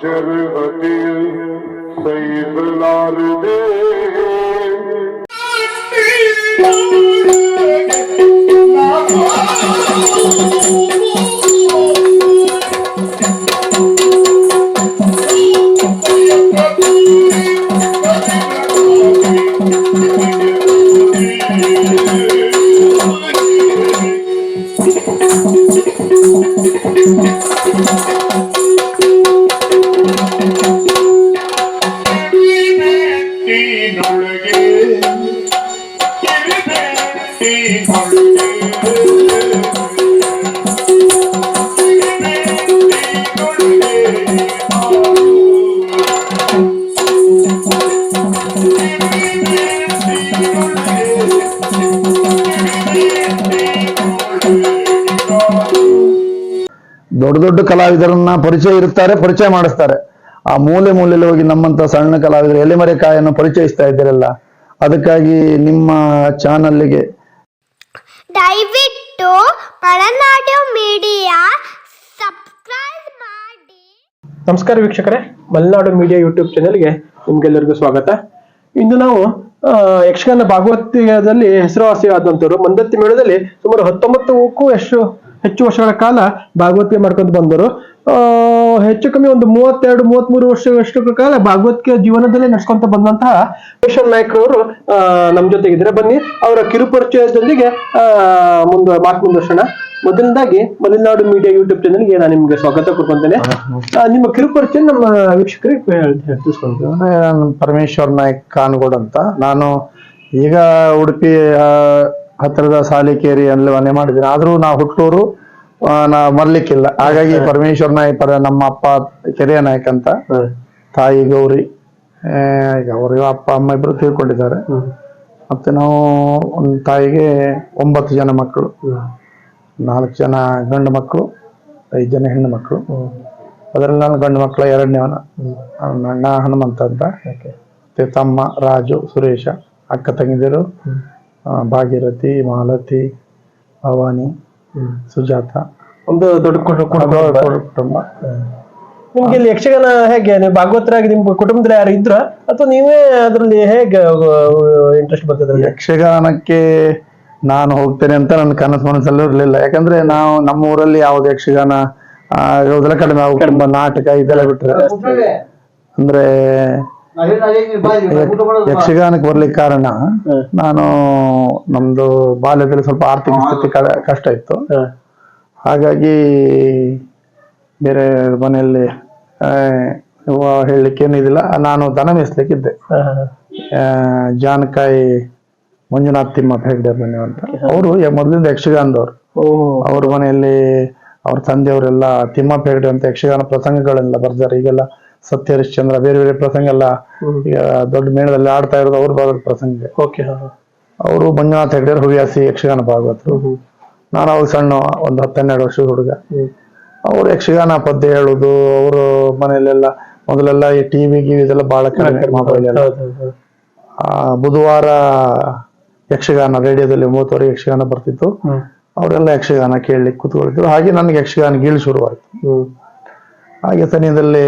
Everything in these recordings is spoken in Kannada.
Shri ದೊಡ್ಡ ದೊಡ್ಡ ಕಲಾವಿದರನ್ನ ಪರಿಚಯ ಇರುತ್ತಾರೆ ಪರಿಚಯ ಮಾಡಿಸ್ತಾರೆ. ಆ ಮೂಲೆ ಮೂಲೆಯಲ್ಲಿ ಹೋಗಿ ನಮ್ಮಂತ ಸಣ್ಣ ಕಲಾವಿದರು ಎಲೆಮರೆಕಾಯನ್ನು ಪರಿಚಯಿಸ್ತಾ ಇದ್ದೀರಲ್ಲ ಅದಕ್ಕಾಗಿ ನಿಮ್ಮ ಚಾನಲ್ಗೆ. ದಯವಿಟ್ಟು ಮೀಡಿಯಾ ಸಬ್ಸ್ಕ್ರೈಬ್ ಮಾಡಿ. ನಮಸ್ಕಾರ ವೀಕ್ಷಕರೇ ಮಲೆನಾಡು ಮೀಡಿಯಾ ಯೂಟ್ಯೂಬ್ ಚಾನೆಲ್ಗೆ ನಿಮ್ಗೆಲ್ಲರಿಗೂ ಸ್ವಾಗತ. ಇಂದು ನಾವು ಯಕ್ಷಗಾನ ಭಾಗವತದಲ್ಲಿ ಹೆಸರುವಾಸಿಯಾದಂಥವ್ರು ಮಂದತ್ತಿ ಮೇಳದಲ್ಲಿ ಸುಮಾರು ಹತ್ತೊಂಬತ್ತಕ್ಕೂ ಎಷ್ಟು ಹೆಚ್ಚು ವರ್ಷಗಳ ಕಾಲ ಭಾಗವತಿಗೆ ಮಾಡ್ಕೊಂಡು ಬಂದರು. ಆ, ಹೆಚ್ಚು ಕಮ್ಮಿ ಒಂದು ಮೂವತ್ತೆರಡು ಮೂವತ್ಮೂರು ವರ್ಷಗಳಷ್ಟು ಕಾಲ ಭಾಗವತ್ಕೆ ಜೀವನದಲ್ಲಿ ನಡ್ಸ್ಕೊಂತ ಬಂದಂತಹ ಕಿಶನ್ ನಾಯ್ಕರವರು ನಮ್ಮ ಜೊತೆಗಿದ್ರೆ ಬನ್ನಿ ಅವರ ಕಿರುಪರಿಚಯದೊಂದಿಗೆ ಆ, ಮುಂದೆ ಮಾತು ಮುಂದುವರ್ಸೋಣ. ಮೊದಲನೇದಾಗಿ ಮಲೆನಾಡು ಮೀಡಿಯಾ ಯೂಟ್ಯೂಬ್ ಚಾನಲ್ಗೆ ನಾನು ನಿಮ್ಗೆ ಸ್ವಾಗತ ಕೊಡ್ಕೊಂತೇನೆ. ನಿಮ್ಮ ಕಿರುಪರಿಚಯ ನಮ್ಮ ವೀಕ್ಷಕರಿಗೆ ತಿಳಿಸ್ಕೊಂಡು ನಾನು ಪರಮೇಶ್ವರ್ ನಾಯಕ್ ಕಾನ್ಗೋಡ್ ಅಂತ. ನಾನು ಈಗ ಉಡುಪಿ ಆ, ಹತ್ತಿರದ ಸಾಲಿಕೇರಿ ಅಲ್ಲಿ ಮನೆ ಮಾಡಿದ್ದೀನಿ. ಆದ್ರೂ ನಾ ಹುಟ್ಟೂರು ನಾ ಮರ್ಲಿಕ್ಕಿಲ್ಲ. ಹಾಗಾಗಿ ಪರಮೇಶ್ವರ ನಾಯಕ್ ಪರ ನಮ್ಮ ಅಪ್ಪ ಕೆರೆಯ ನಾಯಕ್ ಅಂತ. ತಾಯಿ ಗೌರಿ. ಈಗ ಅವರು ಅಪ್ಪ ಅಮ್ಮ ಇಬ್ಬರು ತೀರ್ಕೊಂಡಿದ್ದಾರೆ. ಮತ್ತೆ ನಾವು ಒಂದು ತಾಯಿಗೆ ಒಂಬತ್ತು ಜನ ಮಕ್ಕಳು. ನಾಲ್ಕು ಜನ ಗಂಡು ಮಕ್ಕಳು ಐದು ಜನ ಹೆಣ್ಣು ಮಕ್ಕಳು. ಅದರಲ್ಲಿ ನಾನು ಗಂಡು ಮಕ್ಕಳ ಎರಡನೇವನ ನನ್ನ ಅಣ್ಣ ಹನುಮಂತ ಅಂತ. ಮತ್ತೆ ತಮ್ಮ ರಾಜು ಸುರೇಶ ಅಕ್ಕ ತಂಗಿದಿರು. ಭಾಗೀರಥಿ ಮಾಲತಿ ಭವಾನಿ ಸುಜಾತ. ಒಂದು ದೊಡ್ಡ ಕುಟು- ಕುಟುಂಬ. ಕುಟುಂಬ ನಿಮ್ಗೆ ಇಲ್ಲಿ ಯಕ್ಷಗಾನ ಹೇಗೆ? ನೀವು ಭಾಗವತರಾಗಿ ನಿಮ್ ಕುಟುಂಬದಲ್ಲಿ ಯಾರು ಇದ್ರ? ಅಥವಾ ನೀವೇ ಅದರಲ್ಲಿ ಹೇಗೆ ಇಂಟ್ರೆಸ್ಟ್ ಬರ್ತದೆ ಯಕ್ಷಗಾನಕ್ಕೆ ನಾನು ಹೋಗ್ತೇನೆ ಅಂತ ನನ್ನ ಕನಸು ಮನಸ್ಸಲ್ಲೂ ಇರಲಿಲ್ಲ. ಯಾಕಂದ್ರೆ ನಾವು ನಮ್ಮ ಊರಲ್ಲಿ ಯಾವ್ದು ಯಕ್ಷಗಾನ ಆ, ಇರೋದೆಲ್ಲ ಕಡಿಮೆ ನಾಟಕ ಇದೆಲ್ಲ ಬಿಟ್ರೆ. ಅಂದ್ರೆ ಯಕ್ಷಗಾನಕ್ಕೆ ಬರ್ಲಿಕ್ಕೆ ಕಾರಣ ನಾನು ನಮ್ದು ಬಾಲ್ಯದಲ್ಲಿ ಸ್ವಲ್ಪ ಆರ್ಥಿಕ ಸ್ಥಿತಿ ಕಷ್ಟ ಇತ್ತು. ಹಾಗಾಗಿ ಬೇರೆ ಮನೆಯಲ್ಲಿ ಹೇಳಲಿಕ್ಕೆ ಏನಿದಿಲ್ಲ ನಾನು ದನ ಮೇಯಿಸ್ಲಿಕ್ಕಿದ್ದೆ. ಆ, ಜಾನಕಾಯಿ ಮಂಜುನಾಥ್ ತಿಮ್ಮಪ್ಪ ಹೆಗ್ಡೆ ಮನೆ ಅಂತ. ಅವರು ಮೊದಲಿಂದ ಯಕ್ಷಗಾನದವ್ರು. ಅವ್ರ ಮನೆಯಲ್ಲಿ ಅವ್ರ ತಂದೆಯವರೆಲ್ಲ ತಿಮ್ಮಪ್ಪ ಹೆಗ್ಡೆ ಅಂತ ಯಕ್ಷಗಾನ ಪ್ರಸಂಗಗಳೆಲ್ಲ ಬರ್ತಾರೆ. ಈಗೆಲ್ಲ ಸತ್ಯ ಹರಿಶ್ಚಂದ್ರ ಬೇರೆ ಬೇರೆ ಪ್ರಸಂಗ ಎಲ್ಲ ಈಗ ದೊಡ್ಡ ಮೇಳದಲ್ಲಿ ಆಡ್ತಾ ಇರೋದು ಅವ್ರು ಭಾಗದ ಪ್ರಸಂಗ. ಓಕೆ ಅವರು ಮಂಜುನಾಥ್ ಹೆಗ್ಡೆ ಹವ್ಯಾಸಿ ಯಕ್ಷಗಾನ ಭಾಗವತರು ನಾನು ಅವಾಗ ಸಣ್ಣ ಒಂದು ಹತ್ತೆರಡು ವರ್ಷದ ಹುಡುಗ. ಅವ್ರು ಯಕ್ಷಗಾನ ಪದ್ಯ ಹೇಳುದು ಅವರು ಮನೆಯಲ್ಲೆಲ್ಲ ಮೊದಲೆಲ್ಲ ಈ ಟಿವಿ ಗಿವಿ ಇದೆಲ್ಲ ಬಹಳ ಮೊಬೈಲ್ ಎಲ್ಲ ಆ, ಬುಧವಾರ ಯಕ್ಷಗಾನ ರೇಡಿಯೋದಲ್ಲಿ ಒಂಬತ್ತುವರೆ ಯಕ್ಷಗಾನ ಬರ್ತಿತ್ತು. ಅವರೆಲ್ಲ ಯಕ್ಷಗಾನ ಕೇಳಲಿಕ್ಕೆ ಕೂತ್ಕೊಳ್ತಿದ್ರು. ಹಾಗೆ ನನಗೆ ಯಕ್ಷಗಾನ ಗೀಳು ಶುರುವಾಯ್ತು. ಹಾಗೆ ಸನಿಯದಲ್ಲಿ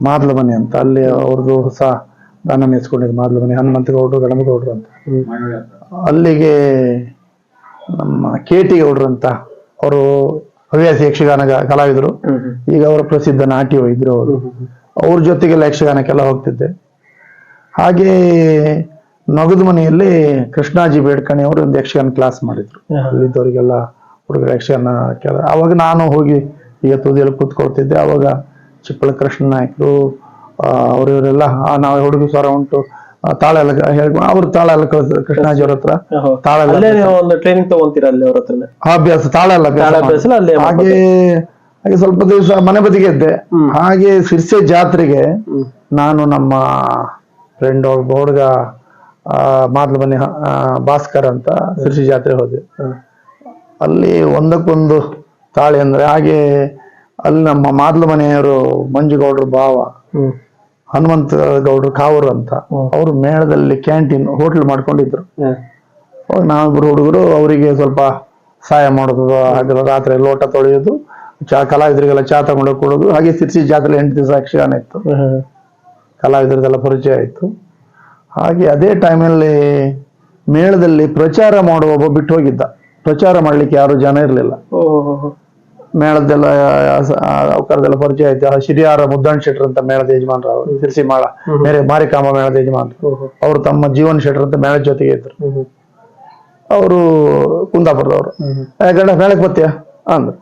ಮಾದ್ಲ ಮನೆ ಅಂತ. ಅಲ್ಲಿ ಅವ್ರದ್ದು ಹೊಸ ದಾನ ಮೇಯಿಸ್ಕೊಂಡಿದ್ದು ಮಾದ್ಲ ಮನೆ. ಹನುಮಂತ ಗೌಡ್ರು ಅಂತ. ಅಲ್ಲಿಗೆ ನಮ್ಮ ಕೆ ಟಿ ಗೌಡ್ರು ಅಂತ ಅವರು ಹವ್ಯಾಸಿ ಯಕ್ಷಗಾನ ಕಲಾವಿದರು. ಈಗ ಅವರ ಪ್ರಸಿದ್ಧ ನಾಟ್ಯ ವೈದ್ಯರು ಅವರು. ಅವ್ರ ಜೊತೆಗೆಲ್ಲ ಯಕ್ಷಗಾನಕ್ಕೆಲ್ಲ ಹೋಗ್ತಿದ್ದೆ. ಹಾಗೆ ನಗದು ಮನೆಯಲ್ಲಿ ಕೃಷ್ಣಾಜಿ ಬೇಡ್ಕಣಿ ಅವರು ಒಂದು ಯಕ್ಷಗಾನ ಕ್ಲಾಸ್ ಮಾಡಿದ್ರು. ಅಲ್ಲಿದ್ದವರಿಗೆಲ್ಲ ಹುಡುಗರು ಯಕ್ಷಗಾನ ಕೆಲ ಅವಾಗ ನಾನು ಹೋಗಿ ಈಗ ತುದಿಯಲ್ಲಿ ಕೂತ್ಕೊಳ್ತಿದ್ದೆ. ಅವಾಗ ಚಿಪ್ಪಳ ಕೃಷ್ಣ ನಾಯಕರು ಅವರು ಇವರೆಲ್ಲ ನಾವು ಹುಡುಗ ಸ್ವರ ಉಂಟು. ತಾಳ ಎಲ್ಲ ಹೇಳ್ಕೊಂಡು ಅವ್ರು ತಾಳ ಎಲ್ಲ ಕಳಿಸ್ತಾರೆ ಕೃಷ್ಣಾಜಿ ಅವ್ರ ಹತ್ರ. ತಾಳ ಒಂದು ಟ್ರೈನಿಂಗ್ ತಗೊಂತೀರಾ ಅಲ್ಲಿ ಅವ್ರ ಹತ್ರ ಅಭ್ಯಾಸ ತಾಳ ಎಲ್ಲ ಹಾಗೆ ಹಾಗೆ ಸ್ವಲ್ಪ ದಿವಸ ಮನೆ ಬದಿಗೆ ಇದ್ದೆ. ಹಾಗೆ ಸಿರ್ಸೆ ಜಾತ್ರೆಗೆ ನಾನು ನಮ್ಮ ಫ್ರೆಂಡ್ ಒಬ್ಬ ಹುಡುಗ ಮಾದ್ಲ ಮನೆ ಭಾಸ್ಕರ್ ಅಂತ ಸಿರ್ಸಿ ಜಾತ್ರೆ ಹೋದೆ. ಅಲ್ಲಿ ಒಂದಕ್ಕೊಂದು ತಾಳಿ ಅಂದ್ರೆ ಹಾಗೆ ಅಲ್ಲಿ ನಮ್ಮ ಮಾದ್ಲ ಮನೆಯವರು ಮಂಜುಗೌಡ್ರ ಭಾವ ಹನುಮಂತ ಗೌಡ್ರು ಕಾವೂರು ಅಂತ ಅವರು ಮೇಳದಲ್ಲಿ ಕ್ಯಾಂಟೀನ್ ಹೋಟ್ಲ್ ಮಾಡ್ಕೊಂಡಿದ್ರು. ಅವಾಗ ನಾವಿಬ್ರು ಹುಡುಗರು ಅವರಿಗೆ ಸ್ವಲ್ಪ ಸಹಾಯ ಮಾಡೋದು ಹಾಗೆಲ್ಲ ರಾತ್ರಿ ಲೋಟ ತೊಳೆಯೋದು ಚಾ ಕಲಾವಿದರಿಗೆಲ್ಲ ಚಾ ತಗೊಂಡು ಕೊಡೋದು ಹಾಗೆ ಸಿರ್ಸಿ ಜಾತ್ರೆ ಎಂಟು ದಿವಸ ಯಕ್ಷಗಾನ ಇತ್ತು. ಕಲಾವಿದರದೆಲ್ಲ ಪರಿಚಯ ಆಯಿತು. ಹಾಗೆ ಅದೇ ಟೈಮಲ್ಲಿ ಮೇಳದಲ್ಲಿ ಪ್ರಚಾರ ಮಾಡುವ ಒಬ್ಬ ಬಿಟ್ಟು ಹೋಗಿದ್ದ. ಪ್ರಚಾರ ಮಾಡಲಿಕ್ಕೆ ಯಾರು ಜನ ಇರಲಿಲ್ಲ. ಮೇಳದ್ದೆಲ್ಲ ಅವಕಾರದೆಲ್ಲ ಪರಿಚಯ ಆಯ್ತು. ಶಿರಿಯಾರ ಮುದ್ದಣ್ಣ ಶೆಟ್ರ್ ಅಂತ ಮೇಳದ ಯಜಮಾನ್ರು ಅವರು ಸಿರ್ಸಿ ಮಾಳ ಬೇರೆ ಮಾರಿಕಾಂಬ ಮೇಳದ ಯಜಮಾನ್ರು. ಅವರು ತಮ್ಮ ಜೀವನ್ ಶೆಟ್ರ್ ಅಂತ ಮೇಳ ಜೊತೆಗೆ ಇದ್ರು. ಅವರು ಕುಂದಾಪುರದವರು. ಯಾಕಂದ್ರೆ ಮೇಳಕ್ಕೆ ಬರ್ತೀಯಾ ಅಂದ್ರು?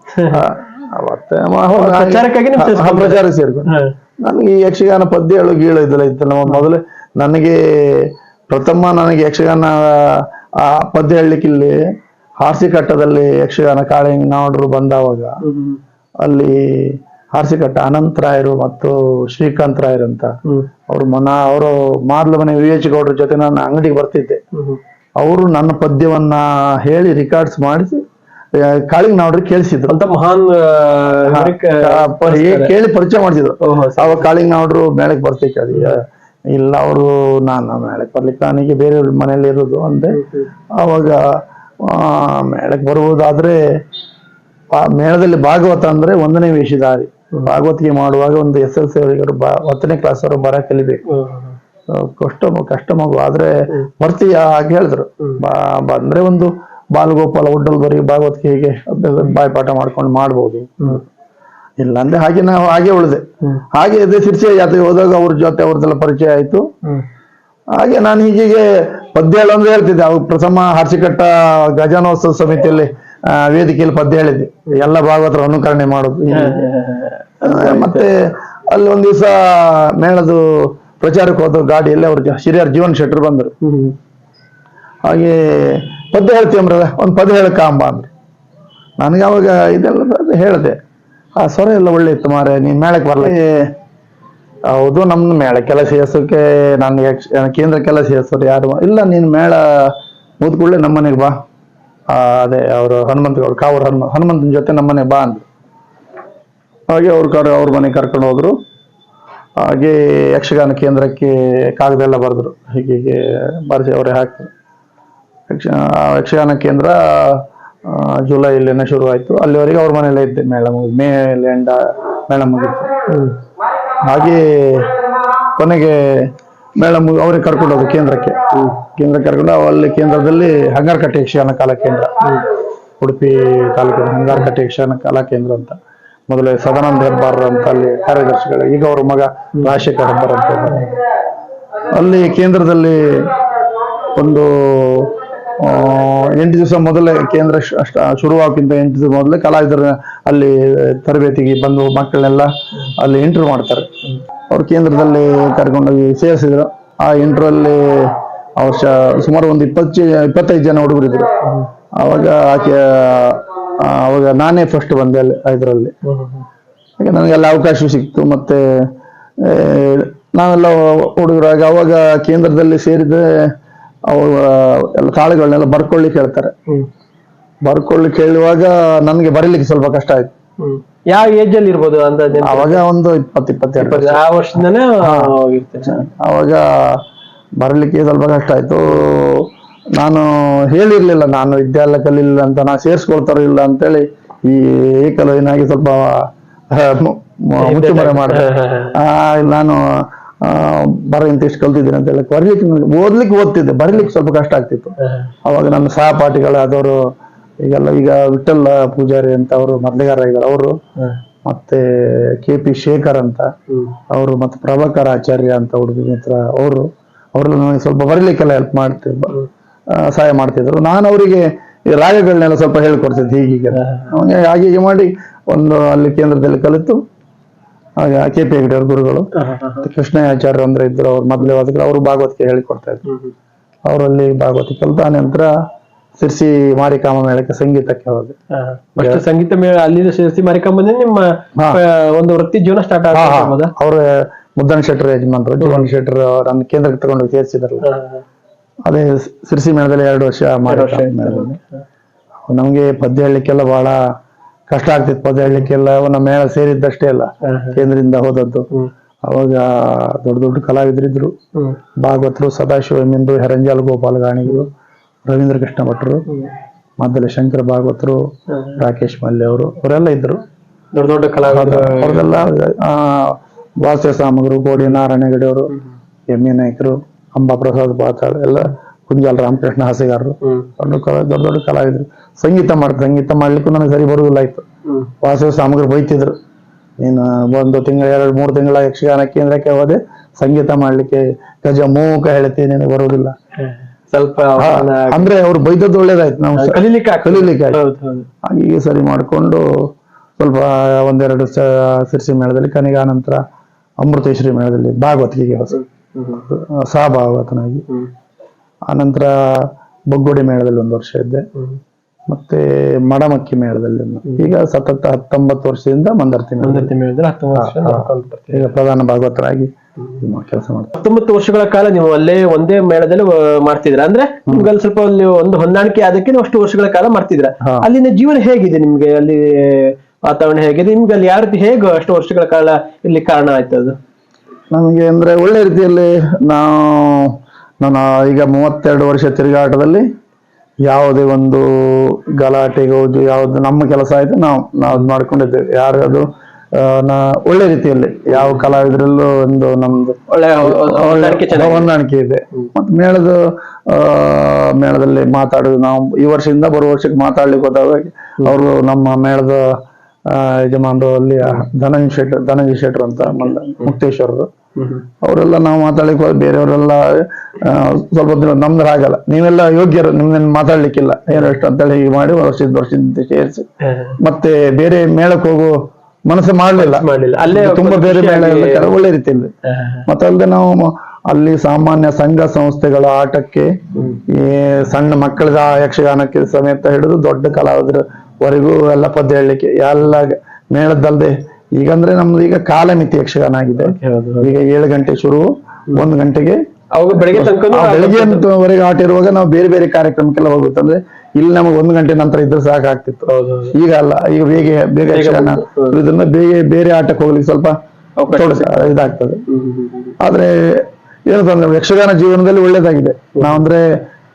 ಪ್ರಚಾರಕ್ಕೆ ಸೇರ್ಕೊಂಡು ನನಗೆ ಈ ಯಕ್ಷಗಾನ ಪದ್ಯಗಳು ಗೀಳು ಇದೆಲ್ಲ ಇತ್ತು. ನಮ್ಮ ಮೊದಲು ನನಗೆ ಪ್ರಥಮ ನನಗೆ ಯಕ್ಷಗಾನ ಆ ಪದ್ಯ ಹೇಳಲಿಕ್ಕೆ ಇಲ್ಲಿ ಹಾರ್ಸಿಕಟ್ಟದಲ್ಲಿ ಯಕ್ಷಗಾನ ಕಾಳಿಂಗನಾಡರು ಬಂದಾವಾಗ ಅಲ್ಲಿ ಹಾರ್ಸಿಕಟ್ಟ ಅನಂತರಾಯರು ಮತ್ತು ಶ್ರೀಕಾಂತ್ ರಾಯರ್ ಅಂತ ಅವ್ರು ಮನ ಅವರು ಮಾರ್ಲ ಮನೆ ವಿ ಎಚ್ ಗೌಡ್ರ ಜೊತೆ ನಾನು ಅಂಗಡಿಗೆ ಬರ್ತಿದ್ದೆ. ಅವರು ನನ್ನ ಪದ್ಯವನ್ನ ಹೇಳಿ ರೆಕಾರ್ಡ್ಸ್ ಮಾಡಿಸಿ ಕಾಳಿಂಗನವ್ರಿಗೆ ಕೇಳಿಸಿದ್ರು. ಅಂತ ಮಹಾನ್ ಕೇಳಿ ಪರಿಚಯ ಮಾಡಿಸಿದ್ರು. ಅವಾಗ ಕಾಳಿಂಗ್ ನಾವ್ರು ಮೇಳಕ್ ಬರ್ತಿಕ್ಕೆ ಅದು. ಇಲ್ಲ ಅವರು ನಾನು ಮೇಳಕ್ ಬರ್ಲಿಕ್ಕೆ ನನಗೆ ಬೇರೆ ಮನೇಲಿ ಇರೋದು ಅಂದೆ. ಅವಾಗ ಮೇಳಕ್ಕೆ ಬರುವುದಾದ್ರೆ ಮೇಳದಲ್ಲಿ ಭಾಗವತ ಅಂದ್ರೆ ಒಂದನೇ ವೇಷಧಾರಿ. ಭಾಗವತಿಗೆ ಮಾಡುವಾಗ ಒಂದು ಎಸ್ ಎಲ್ ಸಿ ಅವರಿಗೆ ಬ ಹತ್ತನೇ ಕ್ಲಾಸ್ ಅವರು ಬರ ಕಲಿಬೇಕು. ಕಷ್ಟ ಕಷ್ಟ ಮಗು. ಆದ್ರೆ ಬರ್ತೀಯ ಹಾಗೆ ಹೇಳಿದ್ರು. ಬಂದ್ರೆ ಒಂದು ಬಾಲಗೋಪಾಲ ಉಡ್ಡಲ್ಬರಿ ಭಾಗವತಿಗೆ ಹೀಗೆ ಬಾಯಿ ಪಾಠ ಮಾಡ್ಕೊಂಡು ಮಾಡ್ಬೋದು. ಇಲ್ಲ ಅಂದ್ರೆ ಹಾಗೆ ನಾವು ಹಾಗೆ ಉಳಿದೆ. ಹಾಗೆ ಇದೆ ಶಿರ್ಸೆ ಜಾತ್ರೆಗೆ ಹೋದಾಗ ಅವ್ರ ಜೊತೆ ಅವ್ರದ್ದೆಲ್ಲ ಪರಿಚಯ ಆಯ್ತು. ಹಾಗೆ ನಾನು ಹೀಗೆ ಪದ್ಯ ಹೇಳು ಅಂದ್ರೆ ಹೇಳ್ತಿದ್ದೆ. ಅವ್ರು ಪ್ರಥಮ ಹಾರ್ಸಿಕಟ್ಟ ಗಜಾನೋತ್ಸವ ಸಮಿತಿಯಲ್ಲಿ ವೇದಿಕೆಯಲ್ಲಿ ಪದ್ಯ ಹೇಳಿದ್ದೆ. ಎಲ್ಲ ಭಾಗವತರ ಅನುಕರಣೆ ಮಾಡೋದು. ಮತ್ತೆ ಅಲ್ಲಿ ಒಂದ್ ದಿವಸ ಮೇಳದು ಪ್ರಚಾರಕ್ಕೆ ಹೋದ್ರು ಗಾಡಿಯಲ್ಲಿ ಅವ್ರಿಗೆ ಹಿರಿಯರ್ ಜೀವನ್ ಶೆಟ್ರು ಬಂದ್ರು. ಹಾಗೆ ಪದ್ಯ ಹೇಳ್ತೀವಂಬ್ರದ ಒಂದ್ ಪದ್ಯ ಹೇಳಕ್ಕ ಅಂಬ ಅಂದ್ರೆ. ನನಗೆ ಅವಾಗ ಇದೆಲ್ಲ ಅದು ಹೇಳಿದೆ. ಆ ಸ್ವರ ಎಲ್ಲ ಒಳ್ಳೆ ಇತ್ತು ಮಾರೆ ನೀನ್ ಮೇಳಕ್ಕೆ ಬರ್ಲಿ? ಹೌದು, ನಮ್ದು ಮೇಳಕ್ಕೆಲ್ಲ ಸೇರ್ಸೋಕೆ ನಾನು ಯಕ್ಷ ಕೆಲಸ ಸೇರ್ಸೋರು ಯಾರು? ಇಲ್ಲ, ನೀನು ಮೇಳ ಮುದ್ಕೊಳ್ಳೆ ನಮ್ಮ ಮನೆಗೆ ಬಾ. ಅದೇ, ಅವರು ಹನುಮಂತ ಅವ್ರು ಕಾವೂರು ಹನುಮ ಹನುಮಂತನ ಜೊತೆ ನಮ್ಮ ಮನೆಗೆ ಬಾ ಅಂದ್ರು. ಹಾಗೆ ಅವ್ರು ಕರ್, ಅವ್ರ ಮನೆಗೆ ಕರ್ಕೊಂಡು ಹೋದ್ರು. ಹಾಗೆ ಯಕ್ಷಗಾನ ಕೇಂದ್ರಕ್ಕೆ ಕಾಗದ ಎಲ್ಲ ಬರೆದ್ರು. ಹೀಗೆ ಹೀಗೆ ಬರೆಸಿ ಅವರೇ ಹಾಕ್ತಾರೆ. ಯಕ್ಷ ಯಕ್ಷಗಾನ ಕೇಂದ್ರ ಜುಲೈ ಜುಲೈಲಿನ ಶುರು ಆಯ್ತು ಅಲ್ಲಿವರೆಗೆ ಅವ್ರ ಮನೆಯಲ್ಲೇ ಇದ್ದೆ ಮೇಳ ಮುಗಿದು ಮೇಲೆ ಎಂಡ ಮೇಳ ಮುಗಿತು. ಹಾಗೆ ಕೊನೆಗೆ ಮೇಡಮ್ ಅವರೇ ಕರ್ಕೊಂಡೋದು ಕೇಂದ್ರಕ್ಕೆ. ಕೇಂದ್ರ ಕರ್ಕೊಂಡು, ಅಲ್ಲಿ ಕೇಂದ್ರದಲ್ಲಿ ಹಂಗಾರಕಟ್ಟೆ ಯಕ್ಷಗಾನ ಕಲಾ ಕೇಂದ್ರ. ಉಡುಪಿ ತಾಲೂಕಿನ ಹಂಗಾರಕಟ್ಟೆ ಯಕ್ಷಗಾನ ಕಲಾ ಕೇಂದ್ರ ಅಂತ. ಮೊದಲೇ ಸದಾನಂದ ಹೆಬ್ಬಾರ್ ಅಂತ ಅಲ್ಲಿ ಕಾರ್ಯದರ್ಶಿಗಳು, ಈಗ ಅವ್ರ ಮಗ ರಾಜಶೇಖರ್ ಹೆಬ್ಬಾರ್ ಅಂತ ಅಲ್ಲಿ ಕೇಂದ್ರದಲ್ಲಿ ಒಂದು ಎಂಟು ದಿವಸ ಮೊದಲೇ ಕೇಂದ್ರ ಶುರುವಾಗಿಂತ ಎಂಟು ದಿವಸ ಮೊದಲೇ ಕಲಾವಿದರ ಅಲ್ಲಿ ತರಬೇತಿಗೆ ಬಂದು ಮಕ್ಕಳನ್ನೆಲ್ಲ ಅಲ್ಲಿ ಇಂಟರ್ವ್ಯೂ ಮಾಡ್ತಾರೆ. ಅವ್ರು ಕೇಂದ್ರದಲ್ಲಿ ಕರ್ಕೊಂಡೋಗಿ ಸೇರಿಸಿದ್ರು. ಆ ಇಂಟರ್ವ್ಯೂ ಅಲ್ಲಿ ಶ- ಸುಮಾರು ಒಂದು ಇಪ್ಪತ್ತು ಇಪ್ಪತ್ತೈದು ಜನ ಹುಡುಗರಿದ್ರು ಅವಾಗ ಆಕೆ ಅವಾಗ ನಾನೇ ಫಸ್ಟ್ ಬಂದೆ ಅಲ್ಲಿ ಇದರಲ್ಲಿ ಹಾಗೆ ನನಗೆಲ್ಲ ಅವಕಾಶ ಸಿಕ್ತು. ಮತ್ತೆ ನಾವೆಲ್ಲ ಹುಡುಗರಾಗ ಅವಾಗ ಕೇಂದ್ರದಲ್ಲಿ ಸೇರಿದ್ರೆ ಅವ ಎಲ್ಲ ತಾಳುಗಳನ್ನೆಲ್ಲ ಬರ್ಕೊಳ್ಳಿ ಹೇಳ್ತಾರೆ. ಬರ್ಕೊಳ್ಳಿ ಹೇಳುವಾಗ ನನಗೆ ಬರೀಲಿಕ್ಕೆ ಸ್ವಲ್ಪ ಕಷ್ಟ ಆಯ್ತು. ಯಾವ ಏಜ್ ಅಲ್ಲಿ ಇರ್ಬೋದು ಅಂದಾಜು ಅವಾಗ ಒಂದು ಇಪ್ಪತ್ತು ಇಪ್ಪತ್ತೆರಡು. ಆ ವರ್ಷದಿಂದನೇ ಅವಾಗ ಬರಲಿಕ್ಕೆ ಸ್ವಲ್ಪ ಕಷ್ಟ ಆಯ್ತು. ನಾನು ಹೇಳಿರ್ಲಿಲ್ಲ ನಾನು ವಿದ್ಯಾಲಯ ಕಲಿಲ್ಲ ಅಂತ ನಾ ಸೇರಿಸ್ಕೊಳ್ತಾರೋ ಇಲ್ಲ ಅಂತೇಳಿ ಈ ಏಕಲವಿನಾಗಿ ಸ್ವಲ್ಪ ಮುಚ್ಚುಮರೆ ಮಾಡಿದೆ. ನಾನು ಬರ ಇಂತಿಷ್ಟು ಕಲ್ತಿದ್ದೀನಿ ಅಂತ ಹೇಳಿ ಬರಲಿಕ್ಕೆ ಓದ್ಲಿಕ್ಕೆ ಓದ್ತಿದ್ದೆ. ಬರೀಲಿಕ್ಕೆ ಸ್ವಲ್ಪ ಕಷ್ಟ ಆಗ್ತಿತ್ತು. ಅವಾಗ ನನ್ನ ಸಹಪಾಠಿಗಳಾದವರು ಈಗೆಲ್ಲ ಈಗ ವಿಠಲ್ ಪೂಜಾರಿ ಅಂತ ಅವರು ಮೊದಲಿಗಾರ ಇದ್ದಾರೆ. ಅವರು ಮತ್ತೆ ಕೆ ಪಿ ಶೇಖರ್ ಅಂತ ಅವರು ಮತ್ತೆ ಪ್ರಭಾಕರ್ ಆಚಾರ್ಯ ಅಂತ ಹುಡುಗಿ ಮಿತ್ರ ಅವರು ಅವರೆಲ್ಲ ನನಗೆ ಸ್ವಲ್ಪ ಬರೀಲಿಕ್ಕೆಲ್ಲ ಹೆಲ್ಪ್ ಮಾಡ್ತಿದ್ರು ಸಹಾಯ ಮಾಡ್ತಿದ್ರು. ನಾನು ಅವರಿಗೆ ರಾಗಗಳನ್ನೆಲ್ಲ ಸ್ವಲ್ಪ ಹೇಳ್ಕೊಡ್ತಿದ್ದೆ ಹೀಗೀಗ ಅವನಿಗೆ ಹಾಗೆ ಹೀಗೆ ಮಾಡಿ ಒಂದು ಅಲ್ಲಿ ಕೇಂದ್ರದಲ್ಲಿ ಕಲಿತು ಕೆ ಪಿ ಹೆಗ್ಡೆ ಅವ್ರ ಗುರುಗಳು ಕೃಷ್ಣ ಆಚಾರ್ಯ ಅಂದ್ರೆ ಇದ್ರು ಅವ್ರ ಮೊದಲೇ ವಾದಕರು ಅವರು ಭಾಗವತಿಕೆ ಹೇಳಿಕೊಡ್ತಾ ಇದ್ರು. ಅವರಲ್ಲಿ ಭಾಗವತಿ ಕಲಿತ ಆ ನಂತರ ಸಿರ್ಸಿ ಮಾರಿಕಾಮ ಮೇಳಕ್ಕೆ ಸಂಗೀತಕ್ಕೆ ಹೋದೆ. ಫಸ್ಟ್ ಸಂಗೀತ ಮೇಳ ಅಲ್ಲಿಂದ ಸಿರ್ಸಿ ಮಾರಿಕೊಂಬಂದ್ರೆ ನಿಮ್ಮ ಒಂದು ವೃತ್ತಿ ಜೀವನ ಸ್ಟಾರ್ಟ್ ಆಗ ಅವ್ರ ಮುದ್ದನ್ ಶೆಟ್ಟರ್ ಯಜಮಾನ್ರು ಜೀವನ್ ಶೆಟ್ಟರ್ ನನ್ನ ಕೇಂದ್ರಕ್ಕೆ ತಗೊಂಡು ಸೇರಿಸಿದ್ರಲ್ಲ. ಅದೇ ಸಿರ್ಸಿ ಮೇಳದಲ್ಲಿ ಎರಡು ವರ್ಷ ಮೇಳದಲ್ಲಿ. ನಮ್ಗೆ ಪದ್ಯ ಹೇಳಲಿಕ್ಕೆಲ್ಲ ಬಹಳ ಕಷ್ಟ ಆಗ್ತಿತ್ತು ಪದ್ಯ ಹೇಳಲಿಕ್ಕೆಲ್ಲ ನಮ್ಮ ಮೇಳ ಸೇರಿದ್ದಷ್ಟೇ ಅಲ್ಲ ಕೇಂದ್ರದಿಂದ ಹೋದದ್ದು. ಅವಾಗ ದೊಡ್ಡ ದೊಡ್ಡ ಕಲಾವಿದರಿದ್ರು. ಭಾಗವತರು ಸದಾಶಿವ ಎಂದು ಹೆರಂಜಾಲ್ ಗೋಪಾಲ್ ಗಾಣಿಗರು ರವೀಂದ್ರ ಕೃಷ್ಣ ಭಟ್ರು ಮದ್ದಲೆ ಶಂಕರ ಭಾಗವತರು ರಾಕೇಶ್ ಮಲ್ಯ ಅವರು ಅವರೆಲ್ಲ ಇದ್ರು. ದೊಡ್ಡ ದೊಡ್ಡ ಕಲಾವಿದರು. ಅವ್ರದೆಲ್ಲ ಆ, ವಾಸ್ಯ ಸಾಮಗ್ರು ಗೋಡಿ ನಾರಾಯಣಗಡಿ ಅವರು ಎಂ ಎ ನಾಯ್ಕರು ಅಂಬಾ ಪ್ರಸಾದ್ ಪಾತಾಳ್ ಎಲ್ಲ ಕುಂಜಾಲ್ ರಾಮಕೃಷ್ಣ ಹಾಸಿಗಾರರು ಅವರು ದೊಡ್ಡ ದೊಡ್ಡ ದೊಡ್ಡ ಕಲಾವಿದರು. ಸಂಗೀತ ಮಾಡ್ತಾರೆ ಸಂಗೀತ ಮಾಡ್ಲಿಕ್ಕೂ ನನಗೆ ಸರಿ ಬರುವುದಿಲ್ಲ ಆಯ್ತು. ವಾಸವ ಸಾಮಗ್ರಿ ಬೈತಿದ್ರು. ನೀನು ಒಂದು ತಿಂಗಳ ಎರಡು ಮೂರು ತಿಂಗಳ ಯಕ್ಷಗಾನ ಕೇಂದ್ರಕ್ಕೆ ಹೋದೆ ಸಂಗೀತ ಮಾಡ್ಲಿಕ್ಕೆ ಗಜ ಮೂಕ ಹೇಳ್ತೀನಿ ನಿನಗೆ ಬರುವುದಿಲ್ಲ ಸ್ವಲ್ಪ ಅಂದ್ರೆ ಅವ್ರು ಬೈದದ್ದು ಒಳ್ಳೇದಾಯ್ತು ನಾವು ಕಲೀಲಿಕ್ಕೆ. ಕಲೀಲಿಕ್ಕೆ ಹಾಗೆ ಸರಿ ಮಾಡಿಕೊಂಡು ಸ್ವಲ್ಪ ಒಂದೆರಡು ಸಿರ್ಸಿ ಮೇಳದಲ್ಲಿ ಕನಿಗ ನಂತರ ಅಮೃತೇಶ್ವರಿ ಮೇಳದಲ್ಲಿ ಭಾಗವತಿಗೆ ಹೊಸ ಹ್ಮ್ ಸಹ ಭಾಗವತನಾಗಿ. ಹ್ಮ್. ಆನಂತರ ಬಗ್ಗುಡಿ ಮೇಳದಲ್ಲಿ ಒಂದು ವರ್ಷ ಇದ್ದೆ. ಮತ್ತೆ ಮಡಮಕ್ಕಿ ಮೇಳದಲ್ಲಿ ಈಗ ಸತತ ಹತ್ತೊಂಬತ್ತು ವರ್ಷದಿಂದ ಮಂದರ್ತಿ. ಈಗ ಪ್ರಧಾನ ಭಾಗವತರಾಗಿ ಕೆಲಸ ಮಾಡ್ತಾರೆ. ಹತ್ತೊಂಬತ್ತು ವರ್ಷಗಳ ಕಾಲ ನೀವು ಅಲ್ಲೇ ಒಂದೇ ಮೇಳದಲ್ಲಿ ಮಾಡ್ತಿದ್ರ ಅಂದ್ರೆ ನಿಮ್ಗೆ ಅಲ್ಲಿ ಸ್ವಲ್ಪ ಅಲ್ಲಿ ಒಂದು ಹೊಂದಾಣಿಕೆ ಅದಕ್ಕೆ ನೀವು ಅಷ್ಟು ವರ್ಷಗಳ ಕಾಲ ಮಾಡ್ತಿದ್ರ ಅಲ್ಲಿನ ಜೀವನ ಹೇಗಿದೆ ನಿಮ್ಗೆ? ಅಲ್ಲಿ ವಾತಾವರಣ ಹೇಗಿದೆ? ನಿಮ್ಗೆ ಅಲ್ಲಿ ಯಾವ ರೀತಿ ಹೇಗೆ ಅಷ್ಟು ವರ್ಷಗಳ ಕಾಲ ಇಲ್ಲಿ ಕಾರಣ ಆಯ್ತು ಅದು? ನಮಗೆ ಅಂದ್ರೆ ಒಳ್ಳೆ ರೀತಿಯಲ್ಲಿ ನಾವು ನಾನು ಈಗ ಮೂವತ್ತೆರಡು ವರ್ಷ ತಿರುಗಾಟದಲ್ಲಿ ಯಾವುದೇ ಒಂದು ಗಲಾಟೆಗೆ ಹೋಗಿ ಯಾವುದು ನಮ್ಮ ಕೆಲಸ ಆಯಿತು ನಾವು ನಾವು ಅದು ಮಾಡ್ಕೊಂಡಿದ್ದೇವೆ. ಯಾರು ಅದು ನಾ ಒಳ್ಳೆ ರೀತಿಯಲ್ಲಿ ಯಾವ ಕಲಾವಿದರಲ್ಲೂ ಒಂದು ನಮ್ದು ಒಳ್ಳೆ ಹೊಂದಾಣಿಕೆ ಇದೆ. ಮತ್ತೆ ಮೇಳದ ಮೇಳದಲ್ಲಿ ಮಾತಾಡೋದು ನಾವು ಈ ವರ್ಷದಿಂದ ಬರುವ ವರ್ಷಕ್ಕೆ ಮಾತಾಡ್ಲಿಕ್ಕೆ ಹೋದಾಗ ಅವರು ನಮ್ಮ ಮೇಳದ ಯಜಮಾನರು ಅಲ್ಲಿ ಧನಂಜಯ ಶೆಟ್ಟರ್ ಧನಂಜಯ ಶೆಟ್ಟರ್ ಅಂತ ಮುಕ್ತೇಶ್ವರರು ಅವರೆಲ್ಲ ನಾವು ಮಾತಾಡ್ಲಿಕ್ಕೆ ಹೋದ್ರೆ ಬೇರೆಯವರೆಲ್ಲ ಸ್ವಲ್ಪ ದಿನ ನಮ್ದು ಆಗಲ್ಲ. ನೀವೆಲ್ಲ ಯೋಗ್ಯರು ನಿಮ್ದೇನು ಮಾತಾಡ್ಲಿಕ್ಕಿಲ್ಲ. ಏನು ಎಷ್ಟು ಅಂತೇಳಿ ಹೀಗೆ ಮಾಡಿ ವರ್ಷದ ವರ್ಷದಿಂದ ಸೇರಿಸಿ. ಮತ್ತೆ ಬೇರೆ ಮೇಳಕ್ಕೆ ಹೋಗೋ ಮನಸ್ಸು ಮಾಡ್ಲಿಲ್ಲ. ಅಲ್ಲೇ ತುಂಬಾ ಬೇರೆ ಮೇಳ ಒಳ್ಳೆ ರೀತಿಯಲ್ಲಿ. ಮತ್ತಲ್ಲದೆ ನಾವು ಅಲ್ಲಿ ಸಾಮಾನ್ಯ ಸಂಘ ಸಂಸ್ಥೆಗಳ ಆಟಕ್ಕೆ ಈ ಸಣ್ಣ ಮಕ್ಕಳ ಯಕ್ಷಗಾನಕ್ಕೆ ಸಮೇತ ಹಿಡಿದು ದೊಡ್ಡ ಕಲಾವಿದರವರೆಗೂ ಎಲ್ಲ ಪದ್ಯ ಹೇಳಲಿಕ್ಕೆ ಎಲ್ಲ ಮೇಳದಲ್ಲದೆ ಮೇಳದಲ್ದೆ ಈಗಂದ್ರೆ ನಮ್ದು ಈಗ ಕಾಲಮಿತಿ ಯಕ್ಷಗಾನ ಆಗಿದೆ. ಈಗ ಏಳು ಗಂಟೆ ಶುರು ಒಂದ್ ಗಂಟೆಗೆ ಅವಾಗ ಬೆಳಗ್ಗೆ ಬೆಳಿಗ್ಗೆ ಅಂತವರೆಗೆ ಆಟ ಇರುವಾಗ ನಾವು ಬೇರೆ ಬೇರೆ ಕಾರ್ಯಕ್ರಮಕ್ಕೆಲ್ಲ ಹೋಗುತ್ತೆ ಅಂದ್ರೆ ಇಲ್ಲಿ ನಮಗೆ ಒಂದ್ ಗಂಟೆ ನಂತರ ಇದ್ರೆ ಸಾಕಾಗ್ತಿತ್ತು. ಈಗ ಅಲ್ಲ ಈಗ ಬೇಗ ಬೇಗ ಯಕ್ಷಗಾನ ಇದನ್ನ ಬೇಗ ಬೇರೆ ಆಟಕ್ಕೆ ಹೋಗ್ಲಿಕ್ಕೆ ಸ್ವಲ್ಪ ಇದಾಗ್ತದೆ. ಆದ್ರೆ ಏನಂತಂದ್ರೆ ಯಕ್ಷಗಾನ ಜೀವನದಲ್ಲಿ ಒಳ್ಳೇದಾಗಿದೆ. ನಾವಂದ್ರೆ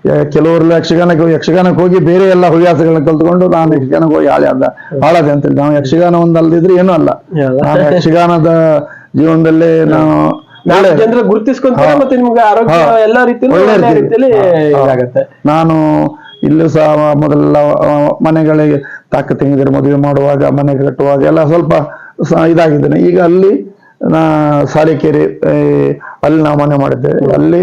ಯ- ಕೆಲವರು ಯಕ್ಷಗಾನಕ್ಕೆ ಯಕ್ಷಗಾನಕ್ಕೆ ಹೋಗಿ ಬೇರೆ ಎಲ್ಲ ಹವ್ಯಾಸಗಳನ್ನ ಕಲ್ತ್ಕೊಂಡು ನಾನು ಯಕ್ಷಗಾನಕ್ಕೆ ಹೋಗಿ ಹಾಳೆ ಅಲ್ಲ ಹಾಳದೆ ಅಂತೇಳಿ. ನಾವು ಯಕ್ಷಗಾನ ಒಂದು ಅಲ್ದಿದ್ರೆ ಏನೂ ಅಲ್ಲ. ನಾನು ಯಕ್ಷಗಾನದ ಜೀವನದಲ್ಲೇ ನಾವು ಜನರ ಗುರುತಿಸ್ಕೊಂತಾರೆ ಮತ್ತೆ ನಿಮ್ಗೆ ಆರೋಗ್ಯ. ಎಲ್ಲಾ ರೀತಿಯಲ್ಲೂ ಇದಾಗತ್ತೆ. ನಾನು ಇಲ್ಲೂ ಸಹ ಮೊದಲೆಲ್ಲ ಮನೆಗಳಿಗೆ ತಾಕ ತಿಂಗಿದ್ರೆ ಮದುವೆ ಮಾಡುವಾಗ ಮನೆ ಕಟ್ಟುವಾಗ ಎಲ್ಲ ಸ್ವಲ್ಪ ಇದಾಗಿದ್ದೇನೆ. ಈಗ ಅಲ್ಲಿ ನಾ ಸಾಲಿಕೆರೆ ಅಲ್ಲಿ ನಾವು ಮನೆ ಮಾಡಿದ್ದೇವೆ. ಅಲ್ಲಿ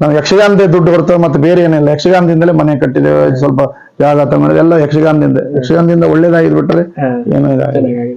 ನಾವು ಯಕ್ಷಗಾನದ ದುಡ್ಡು ಹೊರತು ಮತ್ತೆ ಬೇರೆ ಏನಿಲ್ಲ. ಯಕ್ಷಗಾನದಿಂದಲೇ ಮನೆ ಕಟ್ಟಿದ್ದೇವೆ ಸ್ವಲ್ಪ ಜಾಗ ತಗೊಂಡಿದ್ದೇವೆ ಎಲ್ಲ ಯಕ್ಷಗಾನದಿಂದ ಯಕ್ಷಗಾನದಿಂದ ಒಳ್ಳೇದಾಗಿದ್ ಬಿಟ್ಟರೆ ಏನೋ ಇದಾಗಿಲ್ಲ.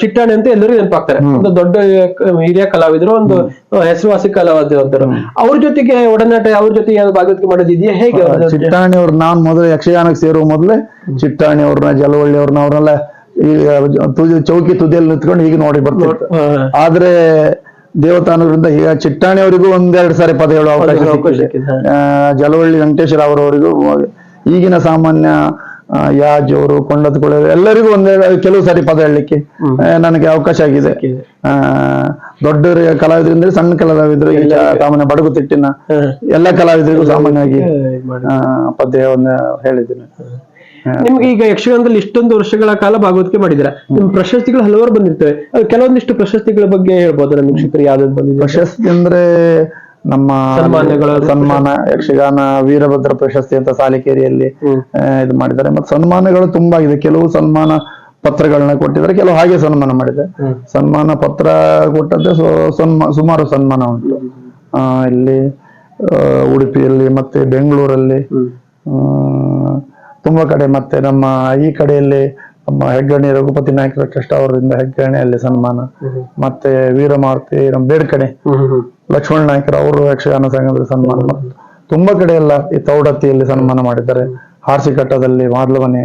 ಚಿಟ್ಟಾಣಿ ಅಂತ ಎಲ್ಲರೂ ನೆನಪಾಗ್ತಾರೆ. ಒಂದು ದೊಡ್ಡ ಹಿರಿಯ ಕಲಾವಿದರು ಒಂದು ಹೆಸರುವಾಸಿ ಕಲಾವಿದರು ಅವ್ರ ಜೊತೆಗೆ ಒಡನಾಟ ಅವ್ರ ಜೊತೆ ಏನಾದ್ರು ಭಾಗವತಿಕೆ ಮಾಡೋದಿದೆಯಾ ಹೇಗೆ ಚಿಟ್ಟಾಣಿ ಅವ್ರ ನಾನ್ ಮೊದಲು ಯಕ್ಷಗಾನಕ್ಕೆ ಸೇರುವ ಮೊದಲೇ ಚಿಟ್ಟಾಣಿ ಅವ್ರನ್ನ ಜಲವಳ್ಳಿ ಅವ್ರನ್ನ ಅವ್ರನ್ನೆಲ್ಲ ಈಗ ತುದಿ ಚೌಕಿ ತುದಿಯಲ್ಲಿ ನಿಂತ್ಕೊಂಡು ಹೀಗೆ ನೋಡಿ ಬರ್ತಾರೆ ಆದ್ರೆ ದೇವತಾನುಗಳಿಂದ ಈಗ ಚಿಟ್ಟಾಣಿ ಅವರಿಗೂ ಒಂದೆರಡು ಸಾರಿ ಪದ ಹೇಳುವ ಅವಕಾಶ ಜಲವಳ್ಳಿ ವೆಂಕಟೇಶ್ವರ ಅವರವರಿಗೂ ಈಗಿನ ಸಾಮಾನ್ಯ ಆ, ಯಾಜ್ ಅವರು ಕೊಂಡತ್ಕೊಳ್ಳ ಎಲ್ಲರಿಗೂ ಒಂದೇ ಕೆಲವು ಸಾರಿ ಪದ ಹೇಳಲಿಕ್ಕೆ ನನಗೆ ಅವಕಾಶ ಆಗಿದೆ. ದೊಡ್ಡ ಕಲಾವಿದರಿಂದ ಸಣ್ಣ ಕಲಾವಿದ್ರು ಈಗ ಸಾಮಾನ್ಯ ಬಡಗು ತಿಟ್ಟಿನ. ಎಲ್ಲ ಕಲಾವಿದರಿಗೂ ಸಾಮಾನ್ಯವಾಗಿ ಪದ್ಯ ಇದ್ ಮಾಡಿ. ಆ, ಹೇಳಿದ್ದೀನಿ. ನಿಮ್ಗೆ ಈಗ ಯಕ್ಷಗಾನದಲ್ಲಿ ಇಷ್ಟೊಂದು ವರ್ಷಗಳ ಕಾಲ ಭಾಗವತಿಕೆ ಮಾಡಿದ್ರ ನಿಮ್ ಪ್ರಶಸ್ತಿಗಳು ಹಲವಾರು ಬಂದಿರ್ತವೆ. ಕೆಲವೊಂದಿಷ್ಟು ಪ್ರಶಸ್ತಿಗಳ ಬಗ್ಗೆ ಹೇಳ್ಬೋದು ನಮ್ಮ ಯಾವ್ದು ಬಂದಿದೆ ಪ್ರಶಸ್ತಿ ಅಂದ್ರೆ ನಮ್ಮ. ಸನ್ಮಾನ ಯಕ್ಷಗಾನ ವೀರಭದ್ರ ಪ್ರಶಸ್ತಿ ಅಂತ ಸಾಲಿಕೇರಿಯಲ್ಲಿ ಇದು ಮಾಡಿದ್ದಾರೆ. ಮತ್ತೆ ಸನ್ಮಾನಗಳು ತುಂಬಾ ಇದೆ. ಕೆಲವು ಸನ್ಮಾನ ಪತ್ರಗಳನ್ನ ಕೊಟ್ಟಿದ್ದಾರೆ ಕೆಲವು ಹಾಗೆ ಸನ್ಮಾನ ಮಾಡಿದೆ ಸನ್ಮಾನ ಪತ್ರ ಕೊಟ್ಟದ್ದೇ ಸುಮಾರು ಸನ್ಮಾನ ಉಂಟು. ಆ, ಇಲ್ಲಿ ಉಡುಪಿಯಲ್ಲಿ ಮತ್ತೆ ಬೆಂಗಳೂರಲ್ಲಿ ತುಂಬಾ ಕಡೆ ಮತ್ತೆ ನಮ್ಮ ಈ ಕಡೆಯಲ್ಲಿ ನಮ್ಮ ಹೆಗ್ಗಣಿ ರಘುಪತಿ ನಾಯಕರ ಕೃಷ್ಣ ಅವರಿಂದ ಹೆಗ್ಗಣಿಯಲ್ಲಿ ಸನ್ಮಾನ. ಮತ್ತೆ ವೀರಮಾರುತಿ ನಮ್ಮ ಬೇಡ್ಕಡೆ ಲಕ್ಷ್ಮಣ ನಾಯಕರು ಅವರು ಯಕ್ಷಗಾನ ಸಂಘದಲ್ಲಿ ಸನ್ಮಾನ ತುಂಬಾ ಕಡೆ ಎಲ್ಲ ಈ ತೌಡತ್ತಿಯಲ್ಲಿ ಸನ್ಮಾನ ಮಾಡಿದ್ದಾರೆ. ಹಾರ್ಸಿಕಟ್ಟದಲ್ಲಿ ಮಾರ್ಲವನೆ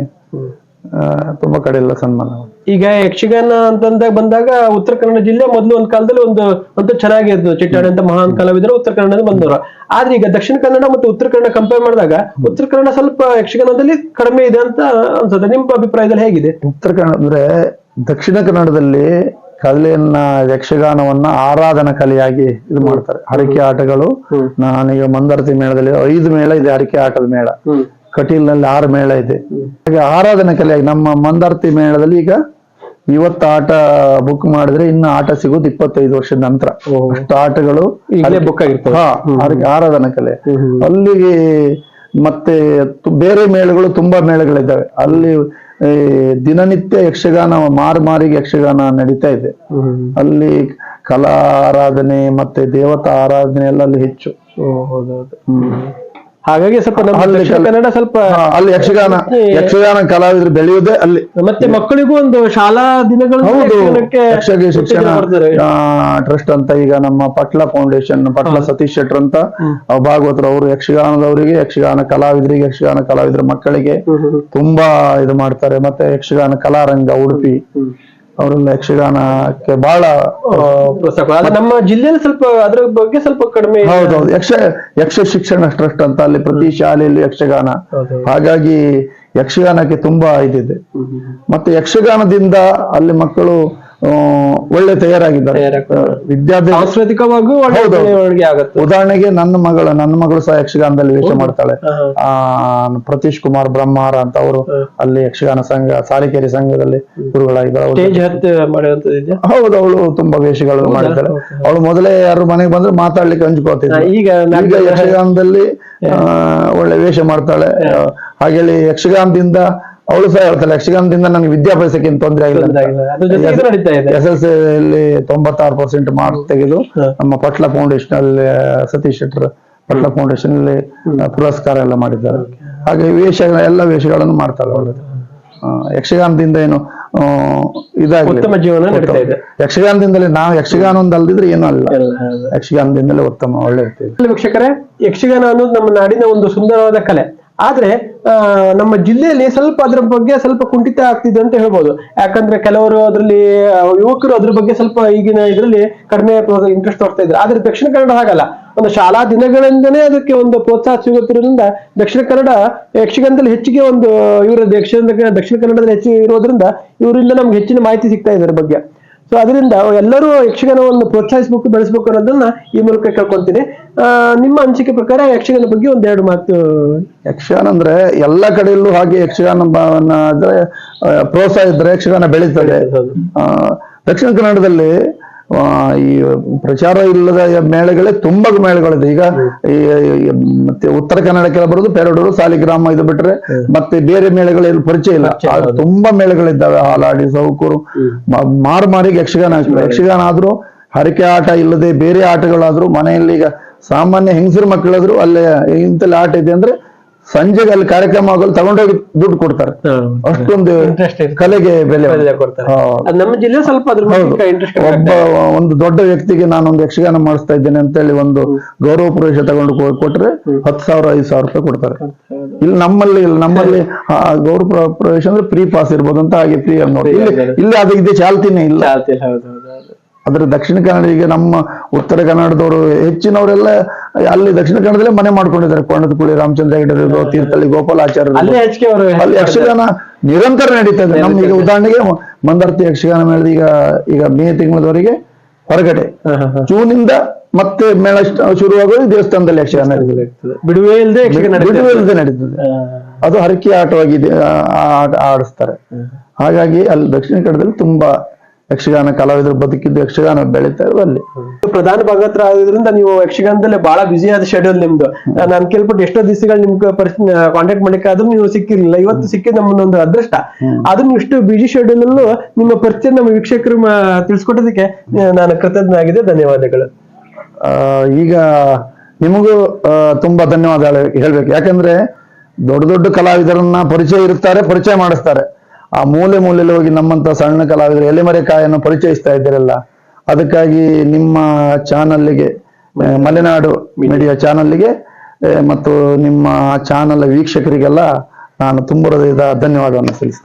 ಆ, ತುಂಬಾ ಕಡೆ ಎಲ್ಲ ಸನ್ಮಾನ ಈಗ ಯಕ್ಷಗಾನ ಅಂತಂದ ಬಂದಾಗ ಉತ್ತರ ಕನ್ನಡ ಜಿಲ್ಲೆ ಮೊದಲು ಒಂದ್ ಕಾಲದಲ್ಲಿ ಒಂದು ಒಂದು ಚೆನ್ನಾಗಿದ್ದು ಚಿಟ್ಟಾಡಿ ಅಂತ ಮಹಾನ್ ಕಲಾವಿದರು ಉತ್ತರ ಕನ್ನಡ ಬಂದವರು. ಆದ್ರೆ ಈಗ ದಕ್ಷಿಣ ಕನ್ನಡ ಮತ್ತು ಉತ್ತರ ಕನ್ನಡ ಕಂಪೇರ್ ಮಾಡಿದಾಗ ಉತ್ತರ ಕನ್ನಡ ಸ್ವಲ್ಪ ಯಕ್ಷಗಾನದಲ್ಲಿ ಕಡಿಮೆ ಇದೆ ಅಂತ ಅನ್ಸುತ್ತೆ. ನಿಮ್ಮ ಅಭಿಪ್ರಾಯದಲ್ಲಿ ಹೇಗಿದೆ? ಉತ್ತರ ಕನ್ನಡ ಅಂದ್ರೆ ದಕ್ಷಿಣ ಕನ್ನಡದಲ್ಲಿ ಕಲೆಯನ್ನ ಯಕ್ಷಗಾನವನ್ನ ಆರಾಧನಾ ಕಲೆಯಾಗಿ ಇದು ಮಾಡ್ತಾರೆ. ಹರಕೆ ಆಟಗಳು. ನಾನೀಗ ಮಂದರತಿ ಮೇಳದಲ್ಲಿ ಐದು ಮೇಳ ಇದೆ ಹರಕೆ ಆಟದ ಮೇಳ. ಕಟೀಲ್ನಲ್ಲಿ ಆರು ಮೇಳ ಇದೆ. ಹಾಗೆ ಆರಾಧನಾ ಕಲೆಯಾಗಿ ನಮ್ಮ ಮಂದರ್ತಿ ಮೇಳದಲ್ಲಿ ಈಗ ಇವತ್ತ ಆಟ ಬುಕ್ ಮಾಡಿದ್ರೆ ಇನ್ನು ಆಟ ಸಿಗೋದು ಇಪ್ಪತ್ತೈದು ವರ್ಷದ ನಂತರ. ಅಷ್ಟು ಆಟಗಳು ಬುಕ್ ಆಗಿರ್ತವೆ. ಆರಾಧನಾ ಕಲೆ. ಅಲ್ಲಿಗೆ ಮತ್ತೆ ಬೇರೆ ಮೇಳಗಳು ತುಂಬಾ ಮೇಳಗಳಿದ್ದಾವೆ. ಅಲ್ಲಿ ಈ, ದಿನನಿತ್ಯ ಯಕ್ಷಗಾನ ಮಾರು ಮಾರಿಗೆ ಯಕ್ಷಗಾನ ನಡೀತಾ ಇದೆ. ಅಲ್ಲಿ ಕಲಾ ಆರಾಧನೆ ಮತ್ತೆ ದೇವತಾ ಆರಾಧನೆ ಎಲ್ಲ ಅಲ್ಲಿ ಹೆಚ್ಚು ಹೌದೌದು. ಹಾಗಾಗಿ ಸ್ವಲ್ಪ ನಮ್ಮ ಅಲ್ಲಿ ದಕ್ಷಿಣ ಕನ್ನಡ ಸ್ವಲ್ಪ ಅಲ್ಲಿ ಯಕ್ಷಗಾನ ಯಕ್ಷಗಾನ ಕಲಾವಿದರು ಬೆಳೆಯುವುದೇ ಅಲ್ಲಿ. ಮತ್ತೆ ಮಕ್ಕಳಿಗೂ ಒಂದು ಶಾಲಾ ದಿನಗಳು ಯಕ್ಷಗಾನ ಶಿಕ್ಷಣ ಟ್ರಸ್ಟ್ ಅಂತ ಈಗ ನಮ್ಮ ಪಟ್ಲ ಫೌಂಡೇಶನ್ ಪಟ್ಲ ಸತೀಶ್ ಶೆಟ್ರ್ ಅಂತ ಭಾಗವತರು ಅವರು ಯಕ್ಷಗಾನದವರಿಗೆ ಯಕ್ಷಗಾನ ಕಲಾವಿದರಿಗೆ ಯಕ್ಷಗಾನ ಕಲಾವಿದರ ಮಕ್ಕಳಿಗೆ ತುಂಬಾ ಇದು ಮಾಡ್ತಾರೆ. ಮತ್ತೆ ಯಕ್ಷಗಾನ ಕಲಾರಂಗ ಉಡುಪಿ ಅವರೆಲ್ಲ ಯಕ್ಷಗಾನಕ್ಕೆ ಬಹಳ ಪ್ರೋತ್ಸಾಹ. ಆದ್ರೆ ನಮ್ಮ ಜಿಲ್ಲೆಯಲ್ಲಿ ಸ್ವಲ್ಪ ಅದ್ರ ಬಗ್ಗೆ ಸ್ವಲ್ಪ ಕಡಿಮೆ. ಹೌದೌದು. ಯಕ್ಷ ಯಕ್ಷ ಶಿಕ್ಷಣ ಟ್ರಸ್ಟ್ ಅಂತ ಅಲ್ಲಿ ಪ್ರತಿ ಶಾಲೆಯಲ್ಲಿ ಯಕ್ಷಗಾನ. ಹಾಗಾಗಿ ಯಕ್ಷಗಾನಕ್ಕೆ ತುಂಬಾ ಇದಿದೆ. ಮತ್ತೆ ಯಕ್ಷಗಾನದಿಂದ ಅಲ್ಲಿ ಮಕ್ಕಳು ಒಳ್ಳೆ ತಯಾರಾಗಿದ್ದಾರೆ. ಬೆಳವಣಿಗೆ ಉದಾಹರಣೆಗೆ ನನ್ನ ಮಗಳು ನನ್ನ ಮಗಳು ಸಹ ಯಕ್ಷಗಾನದಲ್ಲಿ ವೇಷ ಮಾಡ್ತಾಳೆ. ಆ ಪ್ರತೀಶ್ ಕುಮಾರ್ ಬ್ರಹ್ಮಾರ ಅಂತ ಅವರು ಅಲ್ಲಿ ಯಕ್ಷಗಾನ ಸಂಘ ಸಾಲಿಕೇರಿ ಸಂಘದಲ್ಲಿ ಗುರುಗಳಾಗಿದ್ದಾರೆ. ಹೌದು ಅವಳು ತುಂಬಾ ವೇಷಗಳು ಮಾಡಿದ್ದಾಳೆ ಅವಳು ಮೊದಲೇ ಯಾರು ಮನೆಗೆ ಬಂದ್ರೆ ಮಾತಾಡ್ಲಿಕ್ಕೆ ಹಂಚ್ಕೋತಿದ್ದೆ ಈಗ ಯಕ್ಷಗಾನದಲ್ಲಿ ಆ, ಒಳ್ಳೆ ವೇಷ ಮಾಡ್ತಾಳೆ. ಹಾಗೆ ಯಕ್ಷಗಾನದಿಂದ ಅವಳು ಸಹ ಹೇಳ್ತಾಳೆ ಯಕ್ಷಗಾನದಿಂದ ನನಗೆ ವಿದ್ಯಾಭ್ಯಾಸಕ್ಕೆ ತೊಂದರೆ ಆಗಿಲ್ಲ ಎಸ್ ಎಲ್ ಸಿ ಅಲ್ಲಿ ತೊಂಬತ್ತಾರು ಪರ್ಸೆಂಟ್ ಮಾರ್ಕ್ಸ್ ತೆಗೆದು ನಮ್ಮ ಪಟ್ಲ ಫೌಂಡೇಶನ್ ಅಲ್ಲಿ ಸತೀಶ್ ಶೆಟ್ಟರ್ ಪಟ್ಲ ಫೌಂಡೇಶನ್ ಅಲ್ಲಿ ಪುರಸ್ಕಾರ ಎಲ್ಲ ಮಾಡಿದ್ದಾರೆ. ಹಾಗೆ ವೇಷ ಎಲ್ಲ ವೇಷಗಳನ್ನು ಮಾಡ್ತಾಳೆ ಅವಳು. ಯಕ್ಷಗಾನದಿಂದ ಏನು ಉತ್ತಮ ಜೀವನ ನಡೀತಾ ಇದೆ. ಯಕ್ಷಗಾನದಿಂದಲೇ ನಾವು ಯಕ್ಷಗಾನ ಒಂದು ಅಲ್ದಿದ್ರೆ ಏನೂ ಅಲ್ಲ. ಯಕ್ಷಗಾನದಿಂದಲೇ ಉತ್ತಮ ಒಳ್ಳೆ ವೀಕ್ಷಕರೇ ಯಕ್ಷಗಾನ ಅನ್ನೋದು ನಮ್ಮ ನಾಡಿನ ಒಂದು ಸುಂದರವಾದ ಕಲೆ. ಆದ್ರೆ ನಮ್ಮ ಜಿಲ್ಲೆಯಲ್ಲಿ ಸ್ವಲ್ಪ ಅದ್ರ ಬಗ್ಗೆ ಸ್ವಲ್ಪ ಕುಂಠಿತ ಆಗ್ತಿದೆ ಅಂತ ಹೇಳ್ಬೋದು. ಯಾಕಂದ್ರೆ ಕೆಲವರು ಅದರಲ್ಲಿ ಯುವಕರು ಅದ್ರ ಬಗ್ಗೆ ಸ್ವಲ್ಪ ಈಗಿನ ಇದರಲ್ಲಿ ಕಡಿಮೆ ಇಂಟ್ರೆಸ್ಟ್ ತೋರ್ತಾ ಇದ್ರು. ಆದ್ರೆ ದಕ್ಷಿಣ ಕನ್ನಡ ಹಾಗಲ್ಲ. ಒಂದು ಶಾಲಾ ದಿನಗಳಿಂದನೇ ಅದಕ್ಕೆ ಒಂದು ಪ್ರೋತ್ಸಾಹ ಸಿಗುತ್ತಿರೋದ್ರಿಂದ ದಕ್ಷಿಣ ಕನ್ನಡ ಯಕ್ಷಗಾನದಲ್ಲಿ ಹೆಚ್ಚಿಗೆ ಒಂದು ಇವರ ದಕ್ಷಿಣ ದಕ್ಷಿಣ ಕನ್ನಡದಲ್ಲಿ ಹೆಚ್ಚಿಗೆ ಇರೋದ್ರಿಂದ ಇವರಿಂದ ನಮ್ಗೆ ಹೆಚ್ಚಿನ ಮಾಹಿತಿ ಸಿಗ್ತಾ ಇದೆ ಬಗ್ಗೆ. ಸೊ ಅದರಿಂದ ಎಲ್ಲರೂ ಯಕ್ಷಗಾನವನ್ನು ಪ್ರೋತ್ಸಾಹಿಸಬೇಕು ಬೆಳೆಸಬೇಕು ಅನ್ನೋದನ್ನ ಈ ಮೂಲಕ ಕೇಳ್ಕೊಂತೀನಿ. ಆ, ನಿಮ್ಮ ಅನಿಸಿಕೆ ಪ್ರಕಾರ ಯಕ್ಷಗಾನ ಬಗ್ಗೆ ಒಂದೆರಡು ಮಾತು ಯಕ್ಷಗಾನ ಅಂದ್ರೆ ಎಲ್ಲ ಕಡೆಯಲ್ಲೂ ಹಾಗೆ ಯಕ್ಷಗಾನ ಅಂದ್ರೆ ಪ್ರೋತ್ಸಾಹ ಇದ್ರೆ ಯಕ್ಷಗಾನ ಬೆಳೀತದೆ. ಆ, ದಕ್ಷಿಣ ಕನ್ನಡದಲ್ಲಿ ಈ ಪ್ರಚಾರ ಇಲ್ಲದ ಮೇಳಗಳೇ ತುಂಬಾ ಮೇಳಗಳಿದೆ. ಈಗ ಮತ್ತೆ ಉತ್ತರ ಕನ್ನಡಕ್ಕೆಲ್ಲ ಬರೋದು ಪೆರಡೂರು ಸಾಲಿಗ್ರಾಮ ಇದು ಬಿಟ್ರೆ ಮತ್ತೆ ಬೇರೆ ಮೇಳಗಳಲ್ಲಿ ಪರಿಚಯ ಇಲ್ಲ. ತುಂಬಾ ಮೇಳಗಳಿದ್ದಾವೆ. ಹಾಲಾಡಿ ಸೌಕೂರು ಮಾರು ಮಾರಿಗೆ ಯಕ್ಷಗಾನ ಯಕ್ಷಗಾನ ಆದ್ರೂ ಹರಕೆ ಆಟ ಇಲ್ಲದೆ ಬೇರೆ ಆಟಗಳಾದ್ರೂ ಮನೆಯಲ್ಲಿ ಈಗ ಸಾಮಾನ್ಯ ಹೆಂಗಸರು ಮಕ್ಕಳಾದ್ರು ಅಲ್ಲೇ ಇಂತಲ್ಲಿ ಆಟ ಇದೆ ಅಂದ್ರೆ ಸಂಜೆಗೆ ಅಲ್ಲಿ ಕಾರ್ಯಕ್ರಮ ಆಗಲು ತಗೊಂಡೋಗಿ ದುಡ್ಡು ಕೊಡ್ತಾರೆ. ಅಷ್ಟೊಂದು. ಕಲೆಗೆ ಬೆಲೆ ನಮ್ಮ ಜಿಲ್ಲೆ ಸ್ವಲ್ಪ ಒಬ್ಬ ಒಂದು ದೊಡ್ಡ ವ್ಯಕ್ತಿಗೆ ನಾನೊಂದು ಯಕ್ಷಗಾನ ಮಾಡಿಸ್ತಾ ಇದ್ದೇನೆ ಅಂತ ಹೇಳಿ ಒಂದು ಗೌರವ ಪ್ರವೇಶ ತಗೊಂಡು ಕೊಟ್ರೆ ಹತ್ತು ಸಾವಿರ ಐದು ಸಾವಿರ ರೂಪಾಯಿ ಕೊಡ್ತಾರೆ. ಇಲ್ಲಿ ನಮ್ಮಲ್ಲಿ ಇಲ್ಲಿ. ನಮ್ಮಲ್ಲಿ ಗೌರವ ಪ್ರವೇಶ ಅಂದ್ರೆ ಫ್ರೀ ಪಾಸ್ ಇರ್ಬೋದು ಅಂತ ಹಾಗೆ ಫ್ರೀ ನೋಡಿ ಇಲ್ಲಿ ಇಲ್ಲಿ ಅದು ಇದೆ ಚಾಲ್ತಿನೇ ಇಲ್ಲ. ಆದ್ರೆ ದಕ್ಷಿಣ ಕನ್ನಡ ಈಗ ನಮ್ಮ ಉತ್ತರ ಕನ್ನಡದವರು ಹೆಚ್ಚಿನವರೆಲ್ಲ ಅಲ್ಲಿ ದಕ್ಷಿಣ ಕನ್ನಡದಲ್ಲೇ ಮನೆ ಮಾಡ್ಕೊಂಡಿದ್ದಾರೆ. ಕೊಂಡದಕುಳಿ ರಾಮಚಂದ್ರ ಹೆಗಡೆ ತೀರ್ಥಳ್ಳಿ ತೀರ್ಥಹಳ್ಳಿ ಗೋಪಾಲಾಚಾರ್ಯ ಅಲ್ಲೇ ಯಕ್ಷಗಾನ ನಿರಂತರ ನಡೀತಾ ಇದೆ. ನಮ್ಮ ಈಗ ಉದಾಹರಣೆಗೆ ಮಂದರ್ತಿ ಯಕ್ಷಗಾನ ಮೇಳದ ಈಗ ಈಗ ಮೇ ತಿಂಗಳವರೆಗೆ ಹೊರಗಡೆ. ಜೂನ್ ಇಂದ ಮತ್ತೆ ಮೇಳ ಶುರುವಾಗೋದು ದೇವಸ್ಥಾನದಲ್ಲಿ ಯಕ್ಷಗಾನ ಬಿಡುವೆ ಇಲ್ಲದೆ ನಡೀತಾ ಇಲ್ಲದೆ ನಡೀತದೆ ಅದು ಹರಕೆ ಆಟವಾಗಿದೆ ಆಡಿಸ್ತಾರೆ. ಹಾಗಾಗಿ ಅಲ್ಲಿ ದಕ್ಷಿಣ ಕನ್ನಡದಲ್ಲಿ ತುಂಬಾ ಯಕ್ಷಗಾನ ಕಲಾವಿದರು ಬದುಕಿದ್ದು ಯಕ್ಷಗಾನ ಬೆಳೀತಾ ಇರೋದು ಅಲ್ಲಿ ಪ್ರಧಾನ ಭಾಗತ್ರ ಆಗೋದ್ರಿಂದ ನೀವು ಯಕ್ಷಗಾನದಲ್ಲೇ ಬಹಳ ಬ್ಯುಸಿ ಆದ ಶೆಡ್ಯೂಲ್ ನಿಮ್ದು. ನಾನು ಕೇಳ್ಬಿಟ್ಟು ಎಷ್ಟೋ ದಿವಸಗಳು ನಿಮ್ಗೆ ಕಾಂಟ್ಯಾಕ್ಟ್ ಮಾಡ್ಲಿಕ್ಕೆ ಆದ್ರೂ ನೀವು ಸಿಕ್ಕಿರ್ಲಿಲ್ಲ. ಇವತ್ತು ಸಿಕ್ಕಿದ ನಮ್ಮನ್ನೊಂದು ಅದೃಷ್ಟ. ಅದನ್ನು ಇಷ್ಟು ಬಿಜಿ ಶೆಡ್ಯೂಲ್ ಅಲ್ಲೂ ನಿಮ್ಮ ಪರಿಚಯ ನಮ್ಮ ವೀಕ್ಷಕರು ತಿಳಿಸ್ಕೊಟ್ಟದಕ್ಕೆ ನಾನು ನಾನು ಕೃತಜ್ಞನಾಗಿದೆ ಧನ್ಯವಾದಗಳು. ಈಗ ನಿಮಗೂ ತುಂಬಾ ಧನ್ಯವಾದ ಹೇಳ್ಬೇಕು. ಯಾಕಂದ್ರೆ ದೊಡ್ಡ ದೊಡ್ಡ ಕಲಾವಿದರನ್ನ ಪರಿಚಯ ಇರ್ತಾರೆ ಪರಿಚಯ ಮಾಡಿಸ್ತಾರೆ. ಆ ಮೂಲೆ ಮೂಲೆಯಲ್ಲಿ ಹೋಗಿ ನಮ್ಮಂತ ಸಣ್ಣ ಕಲಾವಿದರು ಎಲೆಮರೆಕಾಯನ್ನು ಪರಿಚಯಿಸ್ತಾ ಇದ್ದೀರಲ್ಲ, ಅದಕ್ಕಾಗಿ ನಿಮ್ಮ ಚಾನಲ್ಗೆ ಮಲೆನಾಡು ಮೀಡಿಯಾ ಚಾನಲ್ಗೆ ಮತ್ತು ನಿಮ್ಮ ಚಾನಲ್ ವೀಕ್ಷಕರಿಗೆಲ್ಲ ನಾನು ತುಂಬ ಹೃದಯದ ಧನ್ಯವಾದವನ್ನು ಸಲ್ಲಿಸ್ತೇನೆ.